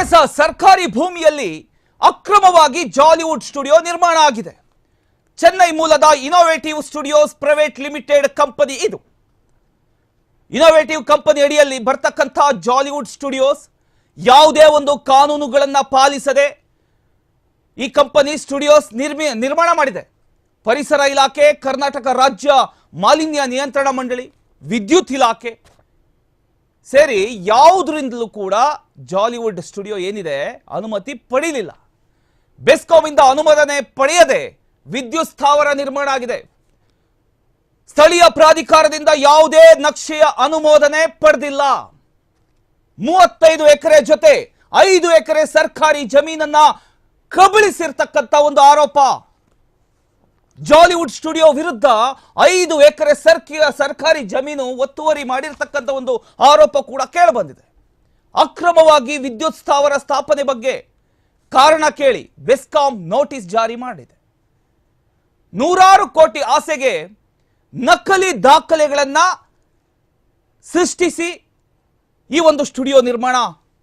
S ಸರ್ಕಾರಿ ಭೂಮಿಯಲ್ಲಿ ಅಕ್ರಮವಾಗಿ ಜಾಲಿವುಡ್ ಸ್ಟುಡಿಯೋ ನಿರ್ಮಾಣ ಆಗಿದೆ. ಚೆನ್ನೈ ಮೂಲದ innovative studios private limited company ಇದು. ಇನೋವೇಟಿವ್ ಕಂಪನಿ ಅಡಿಯಲ್ಲಿ ಬರ್ತಕ್ಕಂಥ ಜಾಲಿವುಡ್ ಸ್ಟುಡಿಯೋಸ್ ಯಾವುದೇ ಒಂದು ಕಾನೂನುಗಳನ್ನು ಪಾಲಿಸದೆ ಈ ಕಂಪನಿ ಸ್ಟುಡಿಯೋಸ್ ನಿರ್ಮಿ, ನಿರ್ಮಾಣ ಮಾಡಿದೆ. ಪರಿಸರ ಇಲಾಖೆ, ಕರ್ನಾಟಕ ರಾಜ್ಯ ಮಾಲಿನ್ಯ ನಿಯಂತ್ರಣ ಮಂಡಳಿ, ವಿದ್ಯುತ್ ಇಲಾಖೆ ಸೇರಿ ಯಾವುದರಿಂದಲೂ ಕೂಡ ಜಾಲಿವುಡ್ ಸ್ಟುಡಿಯೋ ಏನಿದೆ ಅನುಮತಿ ಪಡೀಲಿಲ್ಲ. ಬೆಸ್ಕಾಮಿಂದ ಅನುಮೋದನೆ ಪಡೆಯದೆ ವಿದ್ಯುತ್ ಸ್ಥಾವರ ನಿರ್ಮಾಣ ಆಗಿದೆ. ಸ್ಥಳೀಯ ಪ್ರಾಧಿಕಾರದಿಂದ ಯಾವುದೇ ನಕ್ಷೆಯ ಅನುಮೋದನೆ ಪಡೆದಿಲ್ಲ. ಮೂವತ್ತೈದು ಎಕರೆ ಜೊತೆ ಐದು ಎಕರೆ ಸರ್ಕಾರಿ ಜಮೀನನ್ನ ಕಬಳಿಸಿರ್ತಕ್ಕಂಥ ಒಂದು ಆರೋಪ. ಜಾಲಿವುಡ್ ಸ್ಟುಡಿಯೋ ವಿರುದ್ಧ ಐದು ಎಕರೆ ಸರ್ಕಿಯ ಸರ್ಕಾರಿ ಜಮೀನು ಒತ್ತುವರಿ ಮಾಡಿರ್ತಕ್ಕಂಥ ಒಂದು ಆರೋಪ ಕೂಡ ಕೇಳಬಂದಿದೆ. ಅಕ್ರಮವಾಗಿ ವಿದ್ಯುತ್ ಸ್ಥಾವರ ಸ್ಥಾಪನೆ ಬಗ್ಗೆ ಕಾರಣ ಕೇಳಿ ಬೆಸ್ಕಾಂ ನೋಟಿಸ್ ಜಾರಿ ಮಾಡಿದೆ. ನೂರಾರು ಕೋಟಿ ಆಸೆಗೆ ನಕಲಿ ದಾಖಲೆಗಳನ್ನ ಸೃಷ್ಟಿಸಿ ಈ ಒಂದು ಸ್ಟುಡಿಯೋ ನಿರ್ಮಾಣ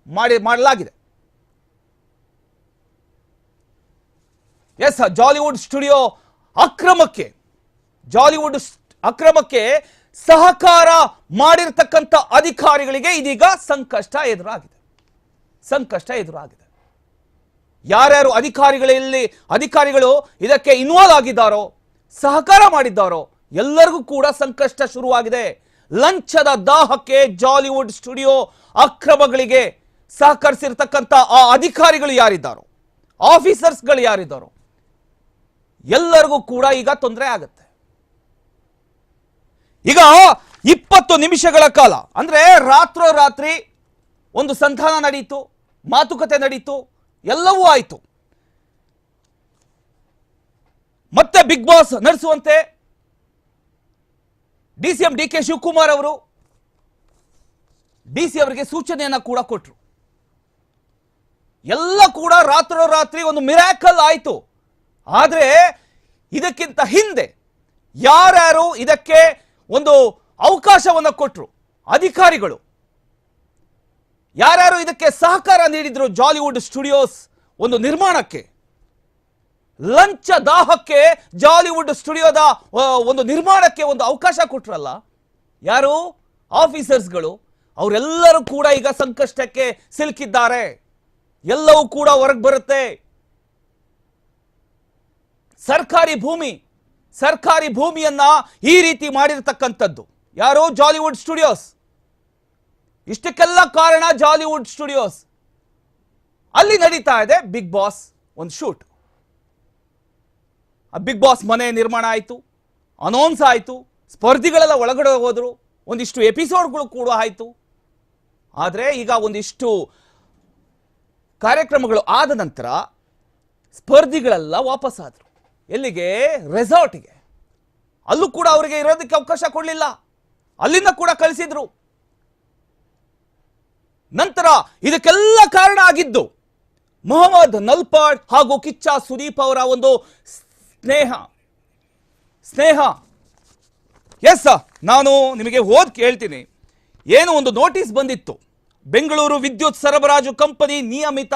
ಮಾಡಿ ಮಾಡಲಾಗಿದೆ. ಎಸ್, ಜಾಲಿವುಡ್ ಸ್ಟುಡಿಯೋ ಅಕ್ರಮಕ್ಕೆ, ಜಾಲಿವುಡ್ ಅಕ್ರಮಕ್ಕೆ ಸಹಕಾರ ಮಾಡಿರ್ತಕ್ಕಂಥ ಅಧಿಕಾರಿಗಳಿಗೆ ಇದೀಗ ಸಂಕಷ್ಟ ಎದುರಾಗಿದೆ. ಸಂಕಷ್ಟ ಎದುರಾಗಿದೆ. ಯಾರ್ಯಾರು ಅಧಿಕಾರಿಗಳಲ್ಲಿ ಅಧಿಕಾರಿಗಳು ಇದಕ್ಕೆ ಇನ್ವಾಲ್ವ್ ಆಗಿದ್ದಾರೋ, ಸಹಕಾರ ಮಾಡಿದ್ದಾರೋ, ಎಲ್ಲರಿಗೂ ಕೂಡ ಸಂಕಷ್ಟ ಶುರುವಾಗಿದೆ. ಲಂಚದ ದಾಹಕ್ಕೆ ಜಾಲಿವುಡ್ ಸ್ಟುಡಿಯೋ ಅಕ್ರಮಗಳಿಗೆ ಸಹಕರಿಸಿರ್ತಕ್ಕಂಥ ಆ ಅಧಿಕಾರಿಗಳು ಯಾರಿದ್ದಾರೋ, ಆಫೀಸರ್ಸ್ಗಳು ಯಾರಿದ್ದಾರೋ ಎಲ್ಲರಿಗೂ ಕೂಡ ಈಗ ತೊಂದರೆ ಆಗುತ್ತೆ. ಈಗ ಇಪ್ಪತ್ತು ನಿಮಿಷಗಳ ಕಾಲ, ಅಂದ್ರೆ ರಾತ್ರೋರಾತ್ರಿ ಒಂದು ಸಂಧಾನ ನಡೀತು, ಮಾತುಕತೆ ನಡೀತು, ಎಲ್ಲವೂ ಆಯಿತು. ಮತ್ತೆ ಬಿಗ್ ಬಾಸ್ ನಡೆಸುವಂತೆ D C M D K Shivakumar ಅವರು ಡಿ ಸಿ ಅವರಿಗೆ ಸೂಚನೆಯನ್ನ ಕೂಡ ಕೊಟ್ಟರು ಎಲ್ಲ ಕೂಡ ರಾತ್ರೋರಾತ್ರಿ ಒಂದು ಮಿರಾಕಲ್ ಆಯಿತು. ಆದರೆ ಇದಕ್ಕಿಂತ ಹಿಂದೆ ಯಾರ್ಯಾರು ಇದಕ್ಕೆ ಒಂದು ಅವಕಾಶವನ್ನು ಕೊಟ್ಟರು ಅಧಿಕಾರಿಗಳು, ಯಾರ್ಯಾರು ಇದಕ್ಕೆ ಸಹಕಾರ ನೀಡಿದ್ರು ಜಾಲಿವುಡ್ ಸ್ಟುಡಿಯೋಸ್ ಒಂದು ನಿರ್ಮಾಣಕ್ಕೆ, ಲಂಚ ದಾಹಕ್ಕೆ ಜಾಲಿವುಡ್ ಸ್ಟುಡಿಯೋದ ಒಂದು ನಿರ್ಮಾಣಕ್ಕೆ ಒಂದು ಅವಕಾಶ ಕೊಟ್ರಲ್ಲ, ಯಾರು? ಆಫೀಸರ್ಸ್ಗಳು, ಅವರೆಲ್ಲರೂ ಕೂಡ ಈಗ ಸಂಕಷ್ಟಕ್ಕೆ ಸಿಲುಕಿದ್ದಾರೆ. ಎಲ್ಲವೂ ಕೂಡ ಹೊರಗೆ ಬರುತ್ತೆ. ಸರ್ಕಾರಿ ಭೂಮಿ, ಸರ್ಕಾರಿ ಭೂಮಿಯನ್ನ ಈ ರೀತಿ ಮಾಡಿರತಕ್ಕಂಥದ್ದು. ಯಾರು? ಜಾಲಿವುಡ್ ಸ್ಟುಡಿಯೋಸ್ ಇಷ್ಟಕ್ಕೆಲ್ಲ ಕಾರಣ ಜಾಲಿವುಡ್ ಸ್ಟುಡಿಯೋಸ್ ಅಲ್ಲಿ ನಡೀತಾ ಇದೆ ಬಿಗ್ ಬಾಸ್ ಒಂದು ಶೂಟ್ ಆ ಬಿಗ್ ಬಾಸ್ ಮನೆ ನಿರ್ಮಾಣ ಆಯಿತು ಅನೌನ್ಸ್ ಆಯಿತು, ಸ್ಪರ್ಧಿಗಳೆಲ್ಲ ಒಳಗಡೆ ಹೋದರು, ಒಂದಿಷ್ಟು ಎಪಿಸೋಡ್ಗಳು ಕೂಡ ಆಯಿತು. ಆದರೆ ಈಗ ಒಂದಿಷ್ಟು ಕಾರ್ಯಕ್ರಮಗಳು ಆದ ನಂತರ ಸ್ಪರ್ಧಿಗಳೆಲ್ಲ ವಾಪಸ್ ಆದರು ಎಲ್ಲಿಗೆ? ರೆಸಾರ್ಟ್ಗೆ ಅಲ್ಲೂ ಕೂಡ ಅವರಿಗೆ ಇರೋದಕ್ಕೆ ಅವಕಾಶ ಕೊಡಲಿಲ್ಲ. ಅಲ್ಲಿಂದ ಕೂಡ ಕಳಿಸಿದ್ರು. ನಂತರ ಇದಕ್ಕೆಲ್ಲ ಕಾರಣ ಆಗಿದ್ದು ಮೊಹಮ್ಮದ್ ನಲ್ಪಾಡ್ ಹಾಗೂ ಕಿಚ್ಚ ಸುದೀಪ್ ಅವರ ಒಂದು ಸ್ನೇಹ. ಸ್ನೇಹ. ಎಸ್ ನಾನು ನಿಮಗೆ ಓದ್ ಕೇಳ್ತೀನಿ. ಏನು ಒಂದು ನೋಟಿಸ್ ಬಂದಿತ್ತು. ಬೆಂಗಳೂರು ವಿದ್ಯುತ್ ಸರಬರಾಜು ಕಂಪನಿ ನಿಯಮಿತ.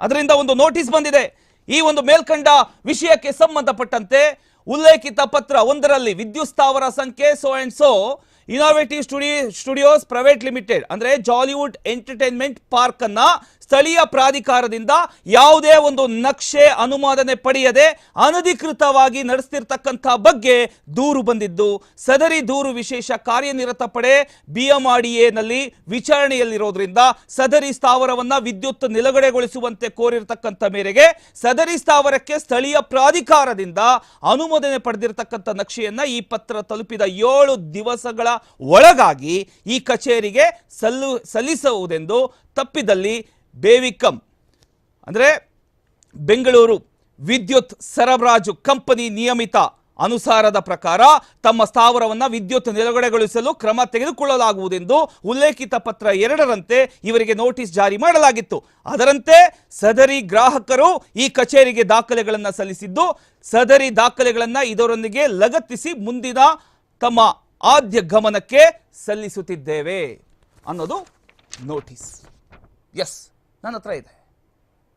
ಅದರಿಂದ ಒಂದು ನೋಟಿಸ್ ಬಂದಿದೆ. ಈ ಒಂದು ಮೇಲ್ಕಂಡ ವಿಷಯಕ್ಕೆ ಸಂಬಂಧಪಟ್ಟಂತೆ ಉಲ್ಲೇಖಿತ ಪತ್ರ ಒಂದರಲ್ಲಿ ವಿದ್ಯುತ್ ಸ್ಥಾವರ ಸಂಖ್ಯೆ so and so innovative studio studios private limited ಅಂದ್ರೆ ಜಾಲಿವುಡ್ ಎಂಟರ್ಟೈನ್ಮೆಂಟ್ ಪಾರ್ಕ್ ಅನ್ನ ಸ್ಥಳೀಯ ಪ್ರಾಧಿಕಾರದಿಂದ ಯಾವುದೇ ಒಂದು ನಕ್ಷೆ ಅನುಮೋದನೆ ಪಡೆಯದೆ ಅನಧಿಕೃತವಾಗಿ ನಡೆಸ್ತಿರ್ತಕ್ಕಂಥ ಬಗ್ಗೆ ದೂರು ಬಂದಿದ್ದು. ಸದರಿ ದೂರು ವಿಶೇಷ ಕಾರ್ಯನಿರತ ಪಡೆ ಬಿಎಂಆರ್ಡಿಎನಲ್ಲಿ ವಿಚಾರಣೆಯಲ್ಲಿರೋದ್ರಿಂದ ಸದರಿ ಸ್ಥಾವರವನ್ನ ವಿದ್ಯುತ್ ನಿಲುಗಡೆಗೊಳಿಸುವಂತೆ ಕೋರಿರ್ತಕ್ಕಂಥ ಮೇರೆಗೆ ಸದರಿ ಸ್ಥಾವರಕ್ಕೆ ಸ್ಥಳೀಯ ಪ್ರಾಧಿಕಾರದಿಂದ ಅನುಮೋದನೆ ಪಡೆದಿರತಕ್ಕಂಥ ನಕ್ಷೆಯನ್ನ ಈ ಪತ್ರ ತಲುಪಿದ ಏಳು ದಿವಸಗಳ ಒಳಗಾಗಿ ಈ ಕಚೇರಿಗೆ ಸಲ್ಲು, ಸಲ್ಲಿಸುವುದೆಂದು ತಪ್ಪಿದಲ್ಲಿ ಬೇವಿಕಂ, ಅಂದರೆ ಬೆಂಗಳೂರು ವಿದ್ಯುತ್ ಸರಬರಾಜು ಕಂಪನಿ ನಿಯಮಿತ ಅನುಸಾರದ ಪ್ರಕಾರ ತಮ್ಮ ಸ್ಥಾವರವನ್ನು ವಿದ್ಯುತ್ ನಿಲುಗಡೆಗೊಳಿಸಲು ಕ್ರಮ ತೆಗೆದುಕೊಳ್ಳಲಾಗುವುದೆಂದು ಉಲ್ಲೇಖಿತ ಪತ್ರ ಎರಡರಂತೆ ಇವರಿಗೆ ನೋಟಿಸ್ ಜಾರಿ ಮಾಡಲಾಗಿತ್ತು. ಅದರಂತೆ ಸದರಿ ಗ್ರಾಹಕರು ಈ ಕಚೇರಿಗೆ ದಾಖಲೆಗಳನ್ನು ಸಲ್ಲಿಸಿದ್ದು, ಸದರಿ ದಾಖಲೆಗಳನ್ನು ಇದರೊಂದಿಗೆ ಲಗತ್ತಿಸಿ ಮುಂದಿನ ತಮ್ಮ ಆದ್ಯ ಗಮನಕ್ಕೆ ಸಲ್ಲಿಸುತ್ತಿದ್ದೇವೆ ಅನ್ನೋದು ನೋಟಿಸ್ ಎಸ್ ನನ್ನ ಹತ್ರ ಇದೆ.